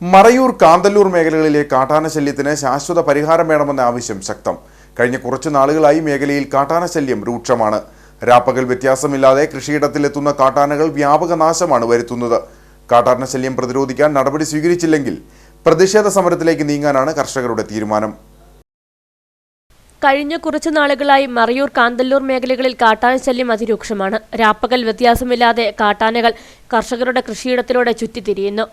മറയൂർ കാന്തല്ലൂർ മേഖലകളിലെ കാട്ടാന ശല്യത്തിന് ശാശ്വത പരിഹാരം വേണമെന്ന ആവശ്യം ശക്തം. കഴിഞ്ഞ കുറച്ചു നാളുകളായി മേഖലയിൽ കാട്ടാന ശല്യം രൂക്ഷമാണ്. രാപ്പകൽ വ്യത്യാസമില്ലാതെ കൃഷിയിടത്തിലെത്തുന്ന കാട്ടാനകൾ വ്യാപക നാശമാണ് വരുത്തുന്നത്. കാട്ടാന ശല്യം പ്രതിരോധിക്കാൻ നടപടി സ്വീകരിച്ചില്ലെങ്കിൽ പ്രതിഷേധ സമരത്തിലേക്ക് നീങ്ങാനാണ് കർഷകരുടെ തീരുമാനം. കഴിഞ്ഞ കുറച്ചു നാളുകളായി മറയൂർ കാന്തല്ലൂർ മേഖലകളിൽ കാട്ടാന ശല്യം അതിരൂക്ഷമാണ്. രാപ്പകൽ വ്യത്യാസമില്ലാതെ കാട്ടാനകൾ കർഷകരുടെ കൃഷിയിടത്തിലൂടെ ചുറ്റിത്തിരിയുന്നു.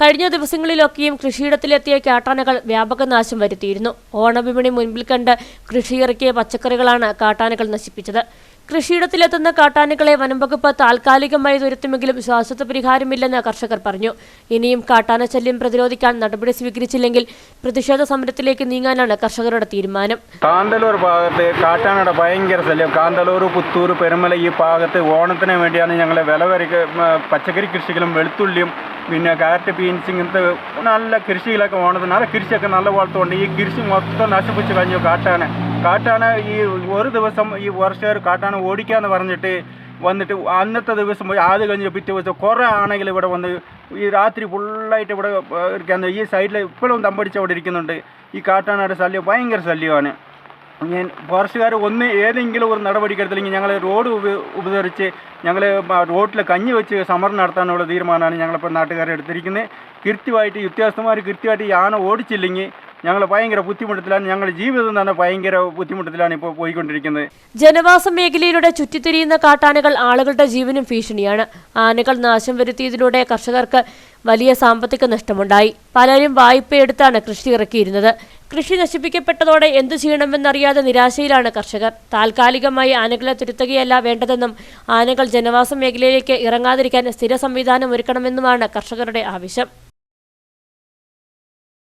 കഴിഞ്ഞ ദിവസങ്ങളിലൊക്കെയും കൃഷിയിടത്തിലെത്തിയ കാട്ടാനകൾ വ്യാപക നാശം വരുത്തിയിരുന്നു. ഓണവിപണി മുൻപിൽ കണ്ട് കൃഷിയിറക്കിയ പച്ചക്കറികളാണ് കാട്ടാനകൾ നശിപ്പിച്ചത്. കൃഷിയിടത്തിലെത്തുന്ന കാട്ടാനകളെ വനംവകുപ്പ് താൽക്കാലികമായി തുരത്തുമെങ്കിലും ശാശ്വത പരിഹാരമില്ലെന്ന് കർഷകർ പറഞ്ഞു. ഇനിയും കാട്ടാന ശല്യം പ്രതിരോധിക്കാൻ നടപടി സ്വീകരിച്ചില്ലെങ്കിൽ പ്രതിഷേധ സമരത്തിലേക്ക് നീങ്ങാനാണ് കർഷകരുടെ തീരുമാനം. കാന്തലൂർ ഭാഗത്ത് കാട്ടാനയുടെ ഭയങ്കര ശല്യം. കാന്തലൂർ പുത്തൂർ പെരുമല ഈ ഭാഗത്ത് ഓണത്തിന് വേണ്ടിയാണ് ഞങ്ങൾ വിലവരി പച്ചക്കറി കൃഷികളും വെളുത്തുള്ളിയും പിന്നെ കാറ്റ് ബീൻസ് ഇങ്ങനത്തെ നല്ല കൃഷികളൊക്കെ ഓണത്തിന് നല്ല കൃഷിയൊക്കെ നല്ല വളർത്തുകൊണ്ട് ഈ കൃഷി മൊത്തം നശിപ്പിച്ച് കഴിഞ്ഞു കാട്ടാന. കാട്ടാന ഈ ഒരു ദിവസം ഈ വർഷക്കാർ കാട്ടാന ഓടിക്കാന്ന് പറഞ്ഞിട്ട് വന്നിട്ട് അന്നത്തെ ദിവസം പോയി ആദ്യം കഴിഞ്ഞ് പിറ്റേ ദിവസം കുറേ ആണെങ്കിൽ ഇവിടെ വന്ന് ഈ രാത്രി ഫുള്ളായിട്ട് ഇവിടെ ഇരിക്കാൻ ഈ സൈഡിൽ ഇപ്പോഴും തമ്പടിച്ച് അവിടെ ഇരിക്കുന്നുണ്ട്. ഈ കാട്ടാനയുടെ ശല്യം ഭയങ്കര ശല്യമാണ്. ഞാൻ ഫോറസ്റ്റുകാർ ഒന്ന് ഏതെങ്കിലും ഒരു നടപടിക്കെടുത്തില്ലെങ്കിൽ ഞങ്ങൾ റോഡ് ഉപ ഉപകരിച്ച് ഞങ്ങൾ റോഡിൽ കഞ്ഞി വെച്ച് സമരം നടത്താനുള്ള തീരുമാനമാണ് ഞങ്ങളിപ്പോൾ നാട്ടുകാരെ എടുത്തിരിക്കുന്നത്. കൃത്യമായിട്ട് ഉദ്യോഗസ്ഥന്മാർ കൃത്യമായിട്ട് ആന ഓടിച്ചില്ലെങ്കിൽ ഞങ്ങൾ ഭയങ്കര ബുദ്ധിമുട്ടത്തിലാണ് ഞങ്ങളുടെ ജീവിതം തന്നെ ഭയങ്കര ബുദ്ധിമുട്ടത്തിലാണ് ഇപ്പോൾ പോയിക്കൊണ്ടിരിക്കുന്നത്. ജനവാസ മേഖലയിലൂടെ ചുറ്റിത്തിരിയുന്ന കാട്ടാനകൾ ആളുകളുടെ ജീവനും ഭീഷണിയാണ്. ആനകൾ നാശം വരുത്തിയതിലൂടെ കർഷകർക്ക് വലിയ സാമ്പത്തിക നഷ്ടമുണ്ടായി. പലരും വായ്പയെടുത്താണ് കൃഷി ഇറക്കിയിരുന്നത്. കൃഷി നശിപ്പിക്കപ്പെട്ടതോടെ എന്തു ചെയ്യണമെന്നറിയാതെ നിരാശയിലാണ് കർഷകർ. താൽക്കാലികമായി ആനകളെ തുരുത്തുകയല്ല വേണ്ടതെന്നും ആനകൾ ജനവാസ മേഖലയിലേക്ക് ഇറങ്ങാതിരിക്കാൻ സ്ഥിര സംവിധാനം ഒരുക്കണമെന്നുമാണ് കർഷകരുടെ ആവശ്യം.